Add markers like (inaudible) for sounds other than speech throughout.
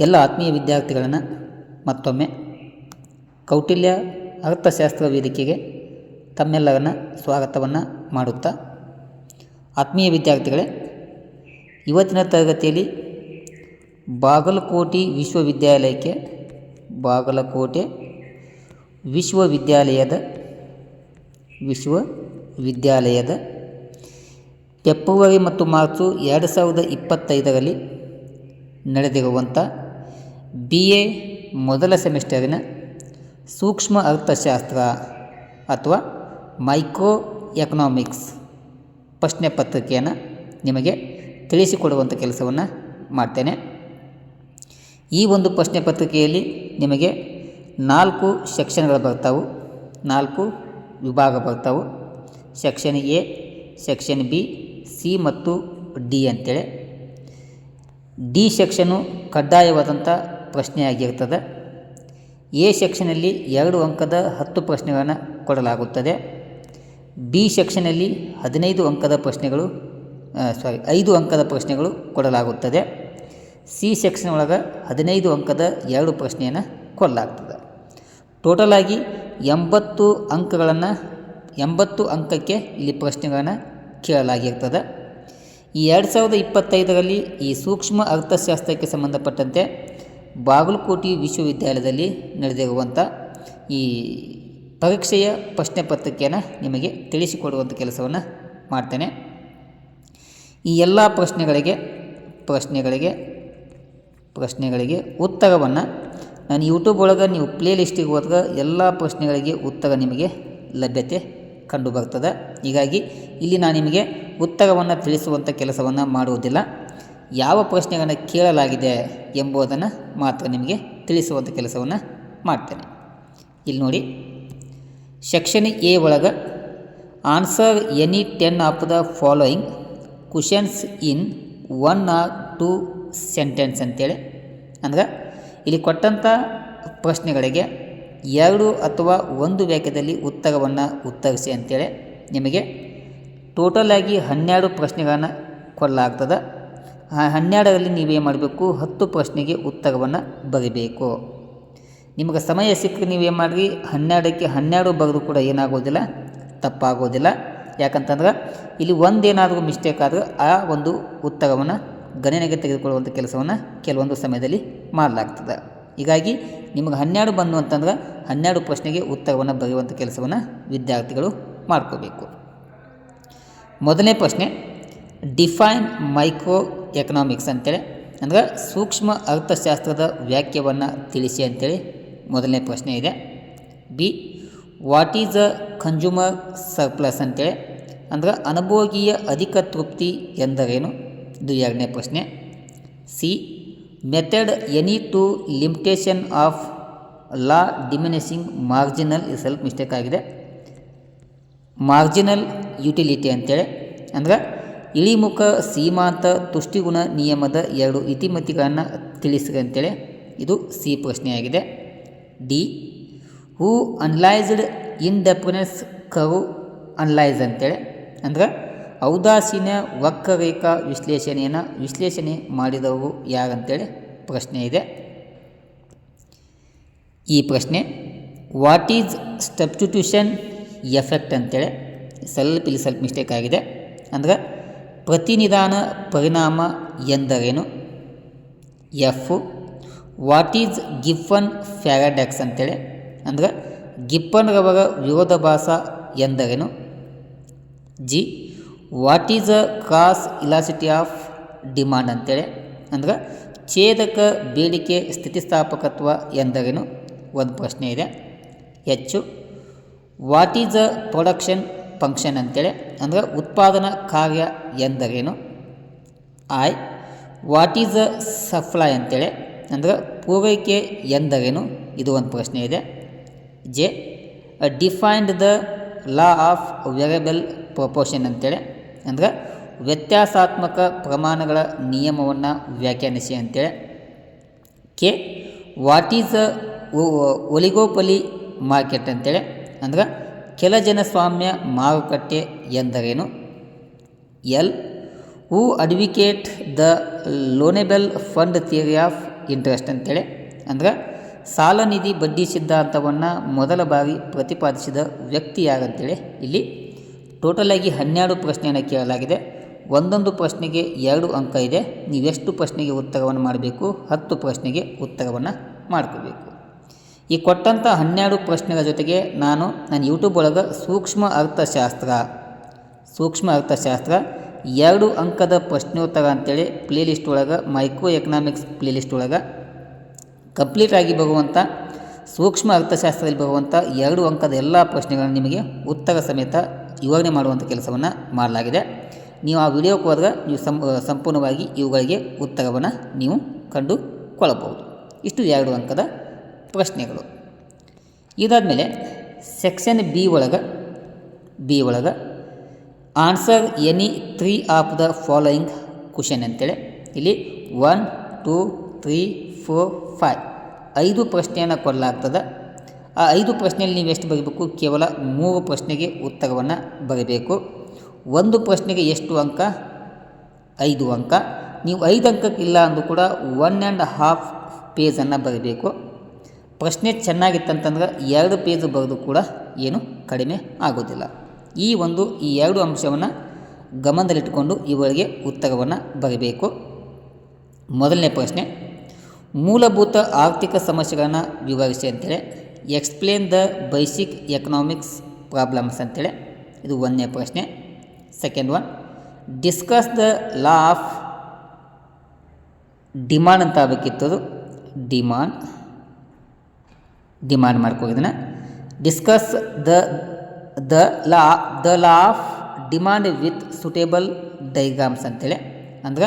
ಎಲ್ಲ ಆತ್ಮೀಯ ವಿದ್ಯಾರ್ಥಿಗಳನ್ನು ಮತ್ತೊಮ್ಮೆ ಕೌಟಿಲ್ಯ ಅರ್ಥಶಾಸ್ತ್ರ ವೇದಿಕೆಗೆ ತಮ್ಮೆಲ್ಲರನ್ನ ಸ್ವಾಗತವನ್ನು ಮಾಡುತ್ತಾ ಆತ್ಮೀಯ ವಿದ್ಯಾರ್ಥಿಗಳೇ, ಇವತ್ತಿನ ತರಗತಿಯಲ್ಲಿ ಬಾಗಲಕೋಟೆ ವಿಶ್ವವಿದ್ಯಾಲಯಕ್ಕೆ ಬಾಗಲಕೋಟೆ ವಿಶ್ವವಿದ್ಯಾಲಯದ ವಿಶ್ವವಿದ್ಯಾಲಯದ ಫೆಬ್ರವರಿ ಮತ್ತು ಮಾರ್ಚು ಎರಡು ಸಾವಿರದ ಇಪ್ಪತ್ತೈದರಲ್ಲಿ ನಡೆದಿರುವಂಥ ಬಿ ಎ ಮೊದಲ ಸೆಮಿಸ್ಟರಿನ ಸೂಕ್ಷ್ಮ ಅರ್ಥಶಾಸ್ತ್ರ ಅಥವಾ ಮೈಕ್ರೋ ಎಕನಾಮಿಕ್ಸ್ ಪ್ರಶ್ನೆ ಪತ್ರಿಕೆಯನ್ನು ನಿಮಗೆ ತಿಳಿಸಿಕೊಡುವಂಥ ಕೆಲಸವನ್ನು ಮಾಡ್ತೇನೆ. ಈ ಒಂದು ಪ್ರಶ್ನೆ ಪತ್ರಿಕೆಯಲ್ಲಿ ನಿಮಗೆ ನಾಲ್ಕು ಸೆಕ್ಷನ್ಗಳು ಬರ್ತಾವು. ನಾಲ್ಕು ವಿಭಾಗ ಬರ್ತಾವು. Section A section B C ಮತ್ತು ಡಿ ಅಂತೇಳಿ. ಡಿ ಸೆಕ್ಷನು ಕಡ್ಡಾಯವಾದಂಥ ಪ್ರಶ್ನೆಯಾಗಿರ್ತದೆ. ಎ ಸೆಕ್ಷನಲ್ಲಿ ಎರಡು ಅಂಕದ ಹತ್ತು ಪ್ರಶ್ನೆಗಳನ್ನು ಕೊಡಲಾಗುತ್ತದೆ. ಬಿ ಸೆಕ್ಷನಲ್ಲಿ ಹದಿನೈದು ಅಂಕದ ಪ್ರಶ್ನೆಗಳು ಸಾರಿ ಐದು ಅಂಕದ ಪ್ರಶ್ನೆಗಳು ಕೊಡಲಾಗುತ್ತದೆ. ಸಿ ಸೆಕ್ಷನ್ ಒಳಗೆ ಹದಿನೈದು ಅಂಕದ ಎರಡು ಪ್ರಶ್ನೆಯನ್ನು ಕೊಡಲಾಗ್ತದೆ. ಆಗಿ ಎಂಬತ್ತು ಅಂಕಗಳನ್ನು, ಎಂಬತ್ತು ಅಂಕಕ್ಕೆ ಇಲ್ಲಿ ಪ್ರಶ್ನೆಗಳನ್ನು ಕೇಳಲಾಗಿರ್ತದೆ. ಈ ಎರಡು ಸಾವಿರದ ಇಪ್ಪತ್ತೈದರಲ್ಲಿ ಈ ಸೂಕ್ಷ್ಮ ಅರ್ಥಶಾಸ್ತ್ರಕ್ಕೆ ಸಂಬಂಧಪಟ್ಟಂತೆ ಬಾಗಲಕೋಟೆ ವಿಶ್ವವಿದ್ಯಾಲಯದಲ್ಲಿ ನಡೆದಿರುವಂಥ ಈ ಪರೀಕ್ಷೆಯ ಪ್ರಶ್ನೆ ಪತ್ರಿಕೆಯನ್ನು ನಿಮಗೆ ತಿಳಿಸಿಕೊಡುವಂಥ ಕೆಲಸವನ್ನು ಮಾಡ್ತೇನೆ. ಈ ಎಲ್ಲ ಪ್ರಶ್ನೆಗಳಿಗೆ ಪ್ರಶ್ನೆಗಳಿಗೆ ಪ್ರಶ್ನೆಗಳಿಗೆ ಉತ್ತರವನ್ನು ನಾನು ಯೂಟ್ಯೂಬ್ ಒಳಗೆ ನೀವು ಪ್ಲೇ ಲಿಸ್ಟಿಗೆ ಹೋದಾಗ ಎಲ್ಲ ಪ್ರಶ್ನೆಗಳಿಗೆ ಉತ್ತರ ನಿಮಗೆ ಲಭ್ಯತೆ ಕಂಡು ಬರ್ತದೆ ಹೀಗಾಗಿ ಇಲ್ಲಿ ನಾನು ನಿಮಗೆ ಉತ್ತರವನ್ನು ತಿಳಿಸುವಂಥ ಕೆಲಸವನ್ನು ಮಾಡುವುದಿಲ್ಲ. ಯಾವ ಪ್ರಶ್ನೆಗಳನ್ನು ಕೇಳಲಾಗಿದೆ ಎಂಬುದನ್ನು ಮಾತ್ರ ನಿಮಗೆ ತಿಳಿಸುವಂಥ ಕೆಲಸವನ್ನು ಮಾಡ್ತೇನೆ. ಇಲ್ಲಿ ನೋಡಿ ಸೆಕ್ಷನ್ ಎ ಒಳಗೆ answer any ten of the following questions in one or two sentence ಅಂತೇಳಿ. ಅಂದ್ರೆ, ಇಲ್ಲಿ ಕೊಟ್ಟಂಥ ಪ್ರಶ್ನೆಗಳಿಗೆ ಎರಡು ಅಥವಾ ಒಂದು ವಾಕ್ಯದಲ್ಲಿ ಉತ್ತರವನ್ನು ಉತ್ತರಿಸಿ ಅಂತೇಳಿ ನಿಮಗೆ ಟೋಟಲ್ ಆಗಿ ಹನ್ನೆರಡು ಪ್ರಶ್ನೆಗಳನ್ನು ಕೊಡಲಾಗ್ತದೆ. ಹನ್ನೆರಡರಲ್ಲಿ ನೀವೇನು ಮಾಡಬೇಕು ಹತ್ತು ಪ್ರಶ್ನೆಗೆ ಉತ್ತರವನ್ನು ಬರೀಬೇಕು. ನಿಮಗೆ ಸಮಯ ಸಿಕ್ಕರೆ ನೀವೇನು ಮಾಡಿರಿ. ಹನ್ನೆರಡಕ್ಕೆ ಹನ್ನೆರಡು ಬರೆದು ಕೂಡ ಏನಾಗೋದಿಲ್ಲ, ತಪ್ಪಾಗೋದಿಲ್ಲ. ಯಾಕಂತಂದ್ರೆ ಇಲ್ಲಿ ಒಂದೇನಾದರೂ ಮಿಸ್ಟೇಕ್ ಆದರೂ ಆ ಒಂದು ಉತ್ತರವನ್ನು ಗಣನೆಗೆ ತೆಗೆದುಕೊಳ್ಳುವಂಥ ಕೆಲಸವನ್ನು ಕೆಲವೊಂದು ಸಮಯದಲ್ಲಿ ಮಾಡಲಾಗ್ತದೆ. ಹೀಗಾಗಿ ನಿಮಗೆ ಹನ್ನೆರಡು ಬಂದು ಅಂತಂದ್ರೆ ಹನ್ನೆರಡು ಪ್ರಶ್ನೆಗೆ ಉತ್ತರವನ್ನು ಬರೆಯುವಂಥ ಕೆಲಸವನ್ನು ವಿದ್ಯಾರ್ಥಿಗಳು ಮಾಡ್ಕೋಬೇಕು. ಮೊದಲನೇ ಪ್ರಶ್ನೆ ಡಿಫೈನ್ ಮೈಕ್ರೋ ಎಕನಾಮಿಕ್ಸ್ ಅಂತೇಳಿ. ಅಂದ್ರೆ ಸೂಕ್ಷ್ಮ ಅರ್ಥಶಾಸ್ತ್ರದ ವ್ಯಾಖ್ಯವನ್ನು ತಿಳಿಸಿ ಅಂತೇಳಿ ಮೊದಲನೇ ಪ್ರಶ್ನೆ ಇದೆ. B what is a consumer surplus ಅಂತೇಳಿ. ಅಂದ್ರೆ ಅನುಭೋಗೀಯ ಅಧಿಕ ತೃಪ್ತಿ ಎಂದರೇನು? ಇದು ಎರಡನೇ ಪ್ರಶ್ನೆ. C method any two limitation of law diminishing marginal ಇದು ಸ್ವಲ್ಪ ಮಿಸ್ಟೇಕ್ ಆಗಿದೆ. ಮಾರ್ಜಿನಲ್ ಯುಟಿಲಿಟಿ ಅಂತೇಳಿ. ಅಂದ್ರೆ ಇಳಿಮುಖ, ಸೀಮಾಂತ, ತುಷ್ಟಿಗುಣ ನಿಯಮದ ಎರಡು ಇತಿಮತಿಗಳನ್ನು ತಿಳಿಸಿ ಅಂತೇಳಿ ಇದು ಸಿ ಪ್ರಶ್ನೆಯಾಗಿದೆ. ಡಿ. ಹೂ ಅನ್ಲೈಸ್ಡ್ ಇನ್ಡೆಫಿನೆಸ್ ಕರು ಅನ್ಲೈಸ್ ಅಂತೇಳಿ. ಅಂದ್ರೆ ಔದಾಸೀನ ವಕ್ರರೇಖಾ ವಿಶ್ಲೇಷಣೆಯನ್ನು ವಿಶ್ಲೇಷಣೆ ಮಾಡಿದವರು ಯಾರಂತೇಳಿ ಪ್ರಶ್ನೆ ಇದೆ. ಈ ಪ್ರಶ್ನೆ ವಾಟ್ ಈಸ್ ಸ್ಟಬ್ಸ್ಟಿಟ್ಯೂಷನ್ ಎಫೆಕ್ಟ್ ಅಂತೇಳಿ. ಸ್ವಲ್ಪ ಇಲ್ಲಿ ಸ್ವಲ್ಪ ಮಿಸ್ಟೇಕ್ ಆಗಿದೆ. ಅಂದ್ರೆ ಪ್ರತಿನಿಧಾನ ಪರಿಣಾಮ ಎಂದರೇನು? F what is Giffen paradox ಅಂತೇಳಿ. ಅಂದ್ರೆ ಗಿಪ್ಪನ್ರವರ ವಿರೋಧಾಭಾಸ ಎಂದರೇನು? G what is a cross elasticity of demand ಅಂತೇಳಿ. ಅಂದ್ರೆ ಛೇದಕ ಬೇಡಿಕೆ ಸ್ಥಿತಿಸ್ಥಾಪಕತ್ವ ಎಂದರೇನು? ಒಂದು ಪ್ರಶ್ನೆ ಇದೆ. H what is a production function ಅಂತೇಳಿ, ಅಂದ್ರೆ ಉತ್ಪಾದನಾ ಕಾರ್ಯ ಎಂದರೇನು? I what is a supply ಅಂತೇಳಿ, ಅಂದ್ರೆ ಪೂರೈಕೆ ಎಂದರೇನು? ಇದು ಒಂದು ಪ್ರಶ್ನೆ ಇದೆ. J defined the law of variable proportion ಅಂತೇಳಿ, ಅಂದ್ರೆ ವ್ಯತ್ಯಾಸಾತ್ಮಕ ಪ್ರಮಾಣಗಳ ನಿಯಮವನ್ನು ವ್ಯಾಖ್ಯಾನಿಸಿ ಅಂತೇಳಿ. K what is oligopoly market ಅಂತೇಳಿ, ಅಂದ್ರೆ ಕೆಲ ಜನಸ್ವಾಮ್ಯ ಮಾರುಕಟ್ಟೆ ಎಂದರೇನು? L. Who advocate the loanable fund theory of interest ಅಂತೇಳಿ. ಅಂದ್ರೆ ಸಾಲ ನಿಧಿ ಬಡ್ಡಿ ಸಿದ್ಧಾಂತವನ್ನು ಮೊದಲ ಬಾರಿ ಪ್ರತಿಪಾದಿಸಿದ ವ್ಯಕ್ತಿ ಯಾರಂತೇಳಿ ಇಲ್ಲಿ ಟೋಟಲಾಗಿ ಹನ್ನೆರಡು ಪ್ರಶ್ನೆಯನ್ನು ಕೇಳಲಾಗಿದೆ. ಒಂದೊಂದು ಪ್ರಶ್ನೆಗೆ ಎರಡು ಅಂಕ ಇದೆ. ನೀವೆಷ್ಟು ಪ್ರಶ್ನೆಗೆ ಉತ್ತರವನ್ನು ಮಾಡಬೇಕು? ಹತ್ತು ಪ್ರಶ್ನೆಗೆ ಉತ್ತರವನ್ನು ಮಾಡ್ಕೋಬೇಕು. ಈ ಕೊಟ್ಟಂಥ ಹನ್ನೆರಡು ಪ್ರಶ್ನೆಗಳ ಜೊತೆಗೆ ನಾನು ನನ್ನ ಯೂಟ್ಯೂಬ್ ಒಳಗೆ ಸೂಕ್ಷ್ಮ ಅರ್ಥಶಾಸ್ತ್ರ ಸೂಕ್ಷ್ಮ ಅರ್ಥಶಾಸ್ತ್ರ ಎರಡು ಅಂಕದ ಪ್ರಶ್ನೋತ್ತರ ಅಂತೇಳಿ ಪ್ಲೇಲಿಸ್ಟ್ ಒಳಗೆ ಮೈಕ್ರೋ ಎಕನಾಮಿಕ್ಸ್ ಪ್ಲೇಲಿಸ್ಟ್ ಒಳಗೆ ಕಂಪ್ಲೀಟ್ ಆಗಿ ಬರುವಂಥ ಸೂಕ್ಷ್ಮ ಅರ್ಥಶಾಸ್ತ್ರದಲ್ಲಿ ಬರುವಂಥ ಎರಡು ಅಂಕದ ಎಲ್ಲ ಪ್ರಶ್ನೆಗಳನ್ನು ನಿಮಗೆ ಉತ್ತರ ಸಮೇತ ವಿವರಣೆ ಮಾಡುವಂಥ ಕೆಲಸವನ್ನು ಮಾಡಲಾಗಿದೆ. ನೀವು ಆ ವಿಡಿಯೋಕ್ಕೆ ಹೋದ್ರೆ ನೀವು ಸಂಪೂರ್ಣವಾಗಿ ಇವುಗಳಿಗೆ ಉತ್ತರವನ್ನು ನೀವು ಕಂಡುಕೊಳ್ಳಬಹುದು. ಇಷ್ಟು ಎರಡು ಅಂಕದ ಪ್ರಶ್ನೆಗಳು. ಇದಾದಮೇಲೆ ಸೆಕ್ಷನ್ ಬಿ ಒಳಗೆ ಬಿ ಒಳಗೆ answer any three of the following question ಅಂತೇಳಿ. ಇಲ್ಲಿ one two three four five ಐದು ಪ್ರಶ್ನೆಯನ್ನು ಕೊಡಲಾಗ್ತದೆ. ಆ ಐದು ಪ್ರಶ್ನೆಯಲ್ಲಿ ನೀವು ಎಷ್ಟು ಬರೀಬೇಕು? ಕೇವಲ ಮೂರು ಪ್ರಶ್ನೆಗೆ ಉತ್ತರವನ್ನು ಬರೀಬೇಕು. ಒಂದು ಪ್ರಶ್ನೆಗೆ ಎಷ್ಟು ಅಂಕ? ಐದು ಅಂಕ. ನೀವು ಐದು ಅಂಕಕ್ಕೆ ಇಲ್ಲ ಅಂದರೂ ಕೂಡ ಒನ್ ಆ್ಯಂಡ್ ಹಾಫ್ ಪೇಜನ್ನು ಬರೀಬೇಕು. ಪ್ರಶ್ನೆ ಚೆನ್ನಾಗಿತ್ತಂತಂದ್ರೆ ಎರಡು ಪೇಜ್ ಬರೆದು ಕೂಡ ಏನು ಕಡಿಮೆ ಆಗೋದಿಲ್ಲ. ಈ ಒಂದು ಈ ಎರಡು ಅಂಶವನ್ನು ಗಮನದಲ್ಲಿಟ್ಟುಕೊಂಡು ಇವರಿಗೆ ಉತ್ತರವನ್ನು ಬರೀಬೇಕು. ಮೊದಲನೇ ಪ್ರಶ್ನೆ, ಮೂಲಭೂತ ಆರ್ಥಿಕ ಸಮಸ್ಯೆಗಳನ್ನು ವಿವರಿಸಿ ಅಂತೇಳಿ explain the basic economics problems ಅಂತೇಳಿ. ಇದು ಒಂದನೇ ಪ್ರಶ್ನೆ. Second one discuss the law of demand ಅಂತ ಆಗಬೇಕಿತ್ತು demand demand ಮಾಡ್ಕೋಗಿದ್ದಾನೆ discuss the the law the law of demand with suitable diagrams ಅಂತೇಳಿ. ಅಂದ್ರೆ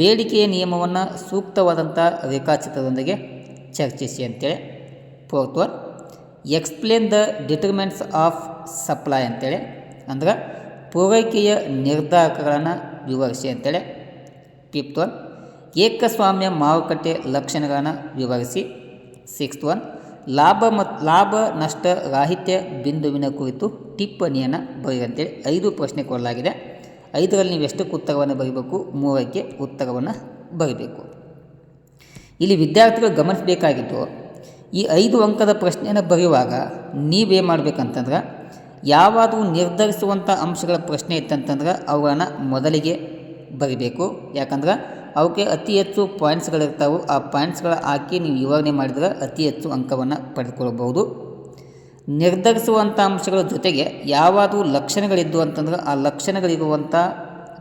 ಬೇಡಿಕೆಯ ನಿಯಮವನ್ನು ಸೂಕ್ತವಾದಂಥ ರೇಖಾಚಿತ್ರದೊಂದಿಗೆ ಚರ್ಚಿಸಿ ಅಂತೇಳಿ. Fourth one, explain the determinants of supply ಅಂತೇಳಿ. ಅಂದ್ರೆ ಪೂರೈಕೆಯ ನಿರ್ಧಾರಕಗಳನ್ನು ವಿವರಿಸಿ ಅಂತೇಳಿ. ಫಿಫ್ತ್ ಒನ್, ಏಕಸ್ವಾಮ್ಯ ಮಾರುಕಟ್ಟೆ ಲಕ್ಷಣಗಳನ್ನು ವಿವರಿಸಿ. ಸಿಕ್ಸ್ತ್ ಒನ್ ಲಾಭ ಮತ್ತು ಲಾಭ ನಷ್ಟ ರಾಹಿತ್ಯ ಬಿಂದುವಿನ ಕುರಿತು ಟಿಪ್ಪಣಿಯನ್ನು ಬರೆಯುವಂತೇಳಿ ಐದು ಪ್ರಶ್ನೆ ಕೊಡಲಾಗಿದೆ. ಐದರಲ್ಲಿ ನೀವು ಎಷ್ಟಕ್ಕೆ ಉತ್ತರವನ್ನು ಬರೀಬೇಕು? ಮೂರಕ್ಕೆ ಉತ್ತರವನ್ನು ಬರೀಬೇಕು. ಇಲ್ಲಿ ವಿದ್ಯಾರ್ಥಿಗಳು ಗಮನಿಸಬೇಕಾಗಿದ್ದು, ಈ ಐದು ಅಂಕದ ಪ್ರಶ್ನೆಯನ್ನು ಬರೆಯುವಾಗ ನೀವೇನು ಮಾಡಬೇಕಂತಂದ್ರೆ, ಯಾವಾದರೂ ನಿರ್ಧರಿಸುವಂಥ ಅಂಶಗಳ ಪ್ರಶ್ನೆ ಇತ್ತಂತಂದ್ರೆ ಅವುಗಳನ್ನು ಮೊದಲಿಗೆ ಬರೀಬೇಕು. ಯಾಕಂದ್ರೆ ಅವಕ್ಕೆ ಅತಿ ಹೆಚ್ಚು ಪಾಯಿಂಟ್ಸ್ಗಳಿರ್ತಾವೆ ಆ ಪಾಯಿಂಟ್ಸ್ಗಳ ಹಾಕಿ ನೀವು ವಿವರಣೆ ಮಾಡಿದ್ರೆ ಅತಿ ಹೆಚ್ಚು ಅಂಕವನ್ನು ಪಡೆದುಕೊಳ್ಳಬಹುದು. ನಿರ್ಧರಿಸುವಂಥ ಅಂಶಗಳ ಜೊತೆಗೆ ಯಾವಾದರೂ ಲಕ್ಷಣಗಳಿದ್ದು ಅಂತಂದ್ರೆ ಆ ಲಕ್ಷಣಗಳಿರುವಂಥ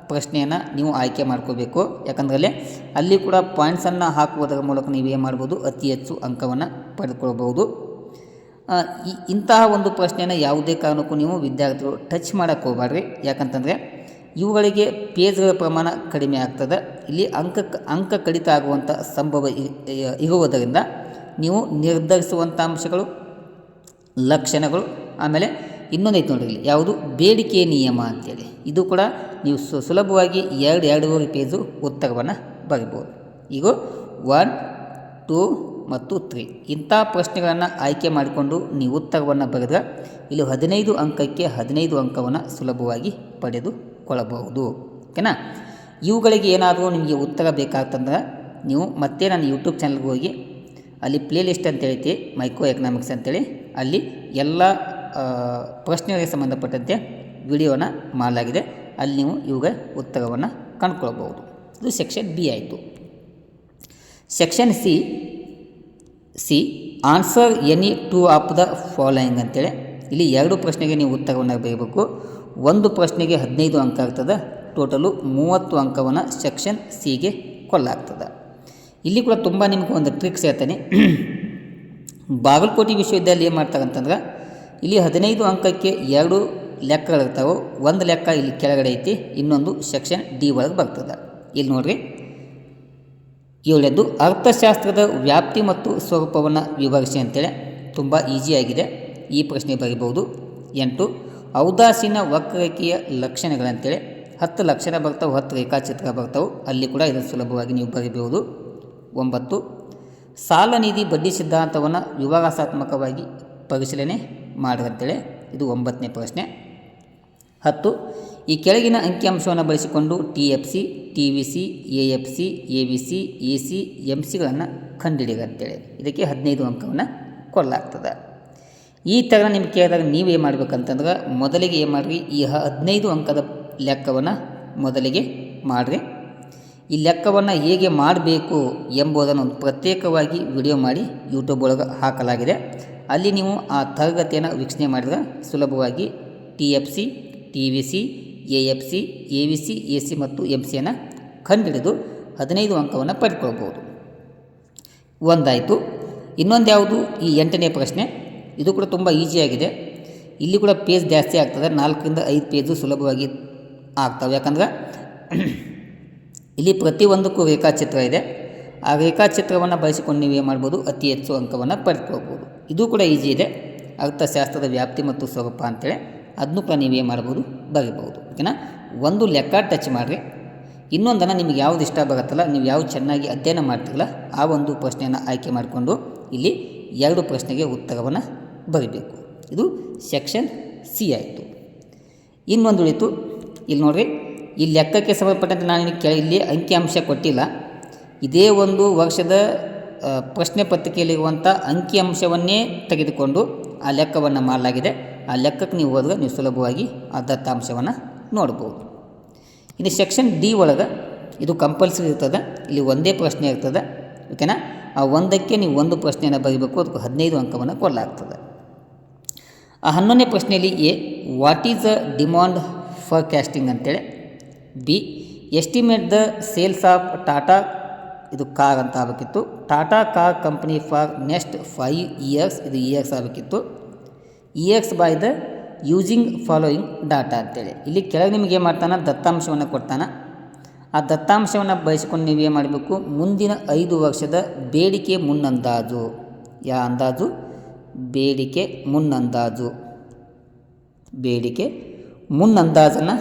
ಪ್ರಶ್ನೆಯನ್ನು ನೀವು ಆಯ್ಕೆ ಮಾಡ್ಕೋಬೇಕು. ಯಾಕಂದರೆ ಅಲ್ಲಿ ಕೂಡ ಪಾಯಿಂಟ್ಸನ್ನು ಹಾಕುವುದರ ಮೂಲಕ ನೀವೇನು ಮಾಡ್ಬೋದು? ಅತಿ ಹೆಚ್ಚು ಅಂಕವನ್ನು ಈ ಇಂತಹ ಒಂದು ಪ್ರಶ್ನೆಯನ್ನು ಯಾವುದೇ ಕಾರಣಕ್ಕೂ ನೀವು ವಿದ್ಯಾರ್ಥಿಗಳು ಟಚ್ ಮಾಡೋಕ್ಕೆ ಹೋಗಬಾರ್ರಿ ಯಾಕಂತಂದರೆ ಇವುಗಳಿಗೆ ಪೇಜ್ಗಳ ಪ್ರಮಾಣ ಕಡಿಮೆ ಆಗ್ತದೆ. ಇಲ್ಲಿ ಅಂಕ ಅಂಕ ಕಡಿತ ಆಗುವಂಥ ಸಂಭವ ಇರುವುದರಿಂದ ನೀವು ನಿರ್ಧರಿಸುವಂಥ ಅಂಶಗಳು, ಲಕ್ಷಣಗಳು, ಆಮೇಲೆ ಇನ್ನೊಂದೈತೆ ನೋಡಿರಿ ಇಲ್ಲಿ. ಯಾವುದು? ಬೇಡಿಕೆ ನಿಯಮ ಅಂತೇಳಿ. ಇದು ಕೂಡ ನೀವು ಸು, ಸುಲಭವಾಗಿ ಎರಡು, ಎರಡೂವರೆ ಪೇಜು ಉತ್ತರವನ್ನು ಬರಿಬೋದು. ಈಗ ಒನ್, ಟೂ ಮತ್ತು ತ್ರೀ. ಇಂಥ ಪ್ರಶ್ನೆಗಳನ್ನು ಆಯ್ಕೆ ಮಾಡಿಕೊಂಡು ನೀವು ಉತ್ತರವನ್ನು ಬರೆದ್ರೆ ಇಲ್ಲಿ ಹದಿನೈದು ಅಂಕಕ್ಕೆ ಹದಿನೈದು ಅಂಕವನ್ನು ಸುಲಭವಾಗಿ ಪಡೆದುಕೊಳ್ಳಬಹುದು ಓಕೆನಾ? ಇವುಗಳಿಗೆ ಏನಾದರೂ ನಿಮಗೆ ಉತ್ತರ ಬೇಕಾಗ್ತಂದ್ರೆ ನೀವು ಮತ್ತೆ ನನ್ನ ಯೂಟ್ಯೂಬ್ ಚಾನಲ್ಗೆ ಹೋಗಿ ಅಲ್ಲಿ ಪ್ಲೇ ಲಿಸ್ಟ್ ಅಂತ ಹೇಳ್ತಿ ಮೈಕ್ರೋ ಎಕನಾಮಿಕ್ಸ್ ಅಂತೇಳಿ, ಅಲ್ಲಿ ಎಲ್ಲ ಪ್ರಶ್ನೆಗಳಿಗೆ ಸಂಬಂಧಪಟ್ಟಂತೆ ವಿಡಿಯೋನ ಮಾಡಲಾಗಿದೆ. ಅಲ್ಲಿ ನೀವು ಇವುಗಳ ಉತ್ತರವನ್ನು ಕಂಡುಕೊಳ್ಬೋದು ಇದು ಸೆಕ್ಷನ್ ಬಿ ಆಯಿತು. Section C C answer any two of the following ಅಂತೇಳಿ. ಇಲ್ಲಿ ಎರಡು ಪ್ರಶ್ನೆಗೆ ನೀವು ಉತ್ತರವನ್ನು ಬರೀಬೇಕು. ಒಂದು ಪ್ರಶ್ನೆಗೆ ಹದಿನೈದು ಅಂಕ ಆಗ್ತದೆ, ಟೋಟಲು ಮೂವತ್ತು ಅಂಕವನ್ನು ಸೆಕ್ಷನ್ ಸಿಗೆ ಕೊಲ್ಲಾಗ್ತದೆ. ಇಲ್ಲಿ ಕೂಡ ತುಂಬ ನಿಮಗೆ ಒಂದು ಟ್ರಿಕ್ಸ್ ಹೇಳ್ತೇನೆ. (clears throat) ಬಾಗಲಕೋಟೆ ವಿಶ್ವವಿದ್ಯಾಲಯ ಏನು ಮಾಡ್ತಾರೆ ಅಂತಂದ್ರೆ ಇಲ್ಲಿ ಹದಿನೈದು ಅಂಕಕ್ಕೆ ಎರಡು ಲೆಕ್ಕಗಳಿರ್ತಾವೆ, ಒಂದು ಲೆಕ್ಕ ಇಲ್ಲಿ ಕೆಳಗಡೆ ಐತಿ, ಇನ್ನೊಂದು ಸೆಕ್ಷನ್ ಡಿ ಒಳಗೆ ಬರ್ತದೆ. ಇಲ್ಲಿ ನೋಡ್ರಿ. ಏಳನೇದು, ಅರ್ಥಶಾಸ್ತ್ರದ ವ್ಯಾಪ್ತಿ ಮತ್ತು ಸ್ವರೂಪವನ್ನು ವಿವರಿಸಿ ಅಂತೇಳಿ. ತುಂಬ ಈಸಿಯಾಗಿದೆ ಈ ಪ್ರಶ್ನೆ ಬರೀಬಹುದು ಎಂಟು ಔದಾಸೀನ ವಕ್ರರೇಖೆಯ ಲಕ್ಷಣಗಳಂತೇಳಿ ಹತ್ತು ಲಕ್ಷಣ ಬರ್ತಾವೆ, ಹತ್ತು ರೇಖಾಚಿತ್ರ ಬರ್ತಾವೆ. ಅಲ್ಲಿ ಕೂಡ ಇದನ್ನು ಸುಲಭವಾಗಿ ನೀವು ಬರೀಬಹುದು. ಒಂಬತ್ತು ಸಾಲ ನಿಧಿ ಬಡ್ಡಿ ಸಿದ್ಧಾಂತವನ್ನು ವಿವಾಸಾತ್ಮಕವಾಗಿ ಪರಿಶೀಲನೆ ಮಾಡಿರಂತೇಳಿ ಇದು ಒಂಬತ್ತನೇ ಪ್ರಶ್ನೆ. ಹತ್ತು, ಈ ಕೆಳಗಿನ ಅಂಕಿಅಂಶವನ್ನು ಬಳಸಿಕೊಂಡು T F C T V C A F C A V C A C M ಸಿಗಳನ್ನು ಕಂಡುಹಿಡಿಗ ಅಂತೇಳಿ ಇದಕ್ಕೆ ಹದಿನೈದು ಅಂಕವನ್ನು ಕೊಡಲಾಗ್ತದೆ. ಈ ಥರ ನಿಮ್ಗೆ ಕೇಳಿದಾಗ ನೀವು ಏನು ಮಾಡ್ಬೇಕಂತಂದ್ರೆ ಮೊದಲಿಗೆ ಏನು ಮಾಡಿರಿ, ಈ ಹದಿನೈದು ಅಂಕದ ಲೆಕ್ಕವನ್ನು ಮೊದಲಿಗೆ ಮಾಡಿರಿ. ಈ ಲೆಕ್ಕವನ್ನು ಹೇಗೆ ಮಾಡಬೇಕು ಎಂಬುದನ್ನು ಒಂದು ಪ್ರತ್ಯೇಕವಾಗಿ ವಿಡಿಯೋ ಮಾಡಿ ಯೂಟ್ಯೂಬ್ ಒಳಗೆ ಹಾಕಲಾಗಿದೆ. ಅಲ್ಲಿ ನೀವು ಆ ತರಗತಿಯನ್ನು ವೀಕ್ಷಣೆ ಮಾಡಿದ್ರೆ ಸುಲಭವಾಗಿ T F C T V C A F C A V C A C ಮತ್ತು ಎಂ ಸಿಯನ್ನು ಕಂಡುಹಿಡಿದು ಹದಿನೈದು ಅಂಕವನ್ನು ಪಡ್ಕೊಳ್ಬೋದು. ಒಂದಾಯಿತು. ಇನ್ನೊಂದು ಯಾವುದು? ಈ ಎಂಟನೇ ಪ್ರಶ್ನೆ. ಇದು ಕೂಡ ತುಂಬ ಈಸಿಯಾಗಿದೆ ಇಲ್ಲಿ ಕೂಡ ಪೇಜ್ ಜಾಸ್ತಿ ಆಗ್ತದೆ. ನಾಲ್ಕರಿಂದ ಐದು ಪೇಜು ಸುಲಭವಾಗಿ ಆಗ್ತವೆ. ಯಾಕಂದ್ರೆ (clears throat) ಇಲ್ಲಿ ಪ್ರತಿಯೊಂದಕ್ಕೂ ರೇಖಾಚಿತ್ರ ಇದೆ. ಆ ರೇಖಾಚಿತ್ರವನ್ನು ಬಳಸಿಕೊಂಡು ನೀವು ಏನು ಮಾಡ್ಬೋದು? ಅತಿ ಹೆಚ್ಚು ಅಂಕವನ್ನು ಪಡೆದುಕೊಳ್ಬೋದು ಇದು ಕೂಡ ಈಜಿ ಇದೆ. ಅರ್ಥಶಾಸ್ತ್ರದ ವ್ಯಾಪ್ತಿ ಮತ್ತು ಸ್ವರೂಪ ಅಂತೇಳಿ ಅದನ್ನು ಕೂಡ ನೀವೇನು ಮಾಡ್ಬೋದು? ಬರೀಬೋದು ಓಕೆನಾ? ಒಂದು ಲೆಕ್ಕ ಟಚ್ ಮಾಡಿರಿ. ಇನ್ನೊಂದನ್ನು ನಿಮಗೆ ಯಾವ್ದು ಇಷ್ಟ ಬರುತ್ತಲ್ಲ, ನೀವು ಯಾವ್ದು ಚೆನ್ನಾಗಿ ಅಧ್ಯಯನ ಮಾಡ್ತೀರಲ್ಲ, ಆ ಒಂದು ಪ್ರಶ್ನೆಯನ್ನು ಆಯ್ಕೆ ಮಾಡಿಕೊಂಡು ಇಲ್ಲಿ ಎರಡು ಪ್ರಶ್ನೆಗೆ ಉತ್ತರವನ್ನು ಬರೀಬೇಕು. ಇದು ಸೆಕ್ಷನ್ ಸಿ ಆಯಿತು. ಇನ್ನೊಂದು ಉಳಿತು ಇಲ್ಲಿ ನೋಡಿರಿ, ಈ ಲೆಕ್ಕಕ್ಕೆ ಸಂಬಂಧಪಟ್ಟಂತೆ ನಾನು ಕೇಳಿ ಇಲ್ಲಿ ಅಂಕಿಅಂಶ ಕೊಟ್ಟಿಲ್ಲ. ಇದೇ ಒಂದು ವರ್ಷದ ಪ್ರಶ್ನೆ ಪತ್ರಿಕೆಯಲ್ಲಿರುವಂಥ ಅಂಕಿಅಂಶವನ್ನೇ ತೆಗೆದುಕೊಂಡು ಆ ಲೆಕ್ಕವನ್ನು ಮಾಡಲಾಗಿದೆ. ಆ ಲೆಕ್ಕಕ್ಕೆ ನೀವು ಹೋದಾಗ ನೀವು ಸುಲಭವಾಗಿ ಆ ದತ್ತಾಂಶವನ್ನು ನೋಡ್ಬೋದು. ಇನ್ನು ಸೆಕ್ಷನ್ ಡಿ ಒಳಗೆ ಇದು ಕಂಪಲ್ಸರಿ ಇರ್ತದೆ. ಇಲ್ಲಿ ಒಂದೇ ಪ್ರಶ್ನೆ ಇರ್ತದೆ. ಓಕೆನಾ? ಆ ಒಂದಕ್ಕೆ ನೀವು ಒಂದು ಪ್ರಶ್ನೆಯನ್ನು ಬರೀಬೇಕು. ಅದಕ್ಕೆ ಹದಿನೈದು ಅಂಕವನ್ನು ಕೊಡಲಾಗ್ತದೆ. ಹನ್ನೊಂದನೇ ಪ್ರಶ್ನೆಯಲ್ಲಿ A what is a demand forecasting ಅಂತೇಳಿ, B estimate the sales of Tata ಇದು ಕಾರ್ ಅಂತ ಆಗಬೇಕಿತ್ತು. Tata car company for next five years ಇದು ಇಯರ್ಸ್ ಆಗಬೇಕಿತ್ತು. Years by the using following data ಅಂತೇಳಿ. ಇಲ್ಲಿ ಕೆಳಗೆ ನಿಮಗೆ ಏನು ಮಾಡ್ತಾನೆ? ದತ್ತಾಂಶವನ್ನು ಕೊಡ್ತಾನೆ. ಆ ದತ್ತಾಂಶವನ್ನು ಬಳಸಿಕೊಂಡು ನೀವು ಏನು ಮಾಡಬೇಕು? ಮುಂದಿನ ಐದು ವರ್ಷದ ಬೇಡಿಕೆ ಮುನ್ನಂದಾಜು. ಯಾ ಅಂದಾಜು? ಬೇಡಿಕೆ ಮುನ್ನಂದಾಜು. ಬೇಡಿಕೆ ಮುನ್ನಂದಾಜನ್ನು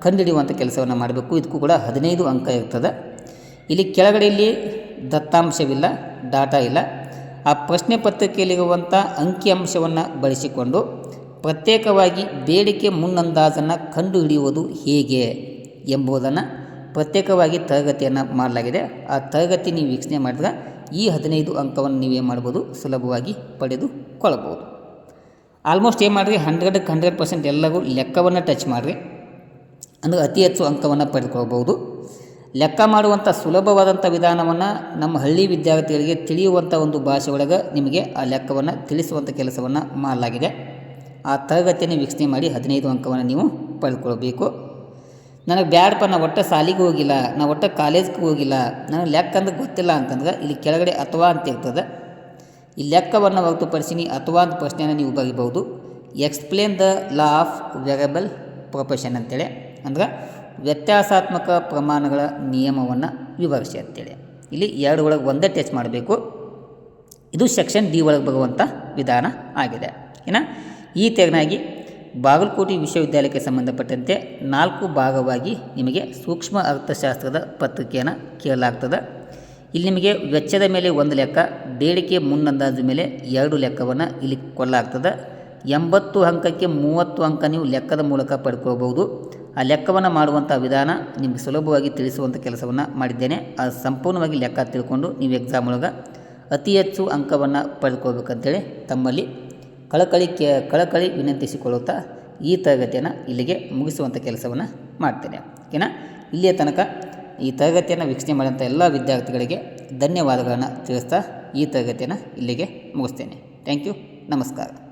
ಕಂಡುಹಿಡಿಯುವಂಥ ಕೆಲಸವನ್ನು ಮಾಡಬೇಕು. ಇದಕ್ಕೂ ಕೂಡ ಹದಿನೈದು ಅಂಕ ಇರ್ತದೆ. ಇಲ್ಲಿ ಕೆಳಗಡೆಯಲ್ಲಿ ದತ್ತಾಂಶವಿಲ್ಲ, ಡಾಟಾ ಇಲ್ಲ. ಆ ಪ್ರಶ್ನೆ ಪತ್ರಿಕೆಯಲ್ಲಿರುವಂಥ ಅಂಕಿಅಂಶವನ್ನು ಬಳಸಿಕೊಂಡು ಪ್ರತ್ಯೇಕವಾಗಿ ಬೇಡಿಕೆ ಮುನ್ನಂದಾಜನ್ನು ಕಂಡುಹಿಡಿಯುವುದು ಹೇಗೆ ಎಂಬುದನ್ನು ಪ್ರತ್ಯೇಕವಾಗಿ ತರಗತಿಯನ್ನು ಮಾಡಲಾಗಿದೆ. ಆ ತರಗತಿ ನೀವು ವೀಕ್ಷಣೆ ಮಾಡಿದ್ರೆ ಈ ಹದಿನೈದು ಅಂಕವನ್ನು ನೀವೇನು ಮಾಡ್ಬೋದು, ಸುಲಭವಾಗಿ ಪಡೆದುಕೊಳ್ಳಬಹುದು ಆಲ್ಮೋಸ್ಟ್ ಏನು ಮಾಡಿರಿ? ಹಂಡ್ರೆಡಕ್ಕೆ ಹಂಡ್ರೆಡ್ ಪರ್ಸೆಂಟ್ ಎಲ್ಲರೂ ಲೆಕ್ಕವನ್ನು ಟಚ್ ಮಾಡಿರಿ. ಅಂದರೆ ಅತಿ ಹೆಚ್ಚು ಅಂಕವನ್ನು ಪಡೆದುಕೊಳ್ಬೋದು ಲೆಕ್ಕ ಮಾಡುವಂಥ ಸುಲಭವಾದಂಥ ವಿಧಾನವನ್ನು ನಮ್ಮ ಹಳ್ಳಿ ವಿದ್ಯಾರ್ಥಿಗಳಿಗೆ ತಿಳಿಯುವಂಥ ಒಂದು ಭಾಷೆ ಒಳಗೆ ನಿಮಗೆ ಆ ಲೆಕ್ಕವನ್ನು ತಿಳಿಸುವಂಥ ಕೆಲಸವನ್ನು ಮಾಡಲಾಗಿದೆ. ಆ ತರಗತಿಯನ್ನು ವೀಕ್ಷಣೆ ಮಾಡಿ ಹದಿನೈದು ಅಂಕವನ್ನು ನೀವು ಪಡೆದುಕೊಳ್ಬೇಕು. ನನಗೆ ಬ್ಯಾಡಪ್ಪ ನಾ ಒಟ್ಟು ಸಾಲಿಗೆ ಹೋಗಿಲ್ಲ, ನಾ ಒಟ್ಟು ಕಾಲೇಜ್ಗೆ ಹೋಗಿಲ್ಲ, ನನಗೆ ಲೆಕ್ಕ ಅಂದ್ರೆ ಗೊತ್ತಿಲ್ಲ ಅಂತಂದ್ರೆ ಇಲ್ಲಿ ಕೆಳಗಡೆ ಅಥವಾ ಅಂತ ಇರ್ತದೆ. ಈ ಲೆಕ್ಕವನ್ನು ಹೊರತುಪಡಿಸಿ ಅಥವಾ ಒಂದು ಪ್ರಶ್ನೆಯನ್ನು ನೀವು ಬರೀಬಹುದು. Explain the law of variable profession ಅಂತೇಳಿ. ಅಂದ್ರೆ ವ್ಯತ್ಯಾಸಾತ್ಮಕ ಪ್ರಮಾಣಗಳ ನಿಯಮವನ್ನು ವಿವರಿಸಿ ಅಂತೇಳಿ. ಇಲ್ಲಿ ಎರಡು ಒಳಗೆ ಒಂದೇ ಟಚ್ ಮಾಡಬೇಕು. ಇದು ಸೆಕ್ಷನ್ ಡಿ ಒಳಗೆ ಬರುವಂಥ ವಿಧಾನ ಆಗಿದೆ. ಇನ್ನು ಈ ತೆರನಾಗಿ ಬಾಗಲಕೋಟೆ ವಿಶ್ವವಿದ್ಯಾಲಯಕ್ಕೆ ಸಂಬಂಧಪಟ್ಟಂತೆ ನಾಲ್ಕು ಭಾಗವಾಗಿ ನಿಮಗೆ ಸೂಕ್ಷ್ಮ ಅರ್ಥಶಾಸ್ತ್ರದ ಪತ್ರಿಕೆಯನ್ನು ಕೇಳಲಾಗ್ತದೆ. ಇಲ್ಲಿ ನಿಮಗೆ ವೆಚ್ಚದ ಮೇಲೆ ಒಂದು ಲೆಕ್ಕ, ಬೇಡಿಕೆ ಮುನ್ನಂದಾಜು ಮೇಲೆ ಎರಡು ಲೆಕ್ಕವನ್ನು ಇಲ್ಲಿ ಕೊಲ್ಲಾಗ್ತದೆ ಎಂಬತ್ತು ಅಂಕಕ್ಕೆ ಮೂವತ್ತು ಅಂಕ ನೀವು ಲೆಕ್ಕದ ಮೂಲಕ ಪಡ್ಕೋಬಹುದು. ಆ ಲೆಕ್ಕವನ್ನು ಮಾಡುವಂಥ ವಿಧಾನ ನಿಮಗೆ ಸುಲಭವಾಗಿ ತಿಳಿಸುವಂಥ ಕೆಲಸವನ್ನು ಮಾಡಿದ್ದೇನೆ. ಆ ಸಂಪೂರ್ಣವಾಗಿ ಲೆಕ್ಕ ತಿಳ್ಕೊಂಡು ನೀವು ಎಕ್ಸಾಮ್ ಒಳಗೆ ಅತಿ ಹೆಚ್ಚು ಅಂಕವನ್ನು ಪಡೆದುಕೋಬೇಕಂತೇಳಿ ತಮ್ಮಲ್ಲಿ ಕಳಕಳಿ ಕೆ, ಕಳಕಳಿ ವಿನಂತಿಸಿಕೊಳ್ಳುತ್ತಾ ಈ ತರಗತಿಯನ್ನು ಇಲ್ಲಿಗೆ ಮುಗಿಸುವಂಥ ಕೆಲಸವನ್ನು ಮಾಡ್ತೇನೆ. ಓಕೆನಾ? ಇಲ್ಲಿಯ ತನಕ ಈ ತರಗತಿಯನ್ನು ವೀಕ್ಷಣೆ ಮಾಡಿದಂಥ ಎಲ್ಲ ವಿದ್ಯಾರ್ಥಿಗಳಿಗೆ ಧನ್ಯವಾದಗಳನ್ನು ತಿಳಿಸ್ತಾ ಈ ತರಗತಿಯನ್ನು ಇಲ್ಲಿಗೆ ಮುಗಿಸ್ತೇನೆ. ಥ್ಯಾಂಕ್ ಯು ನಮಸ್ಕಾರ.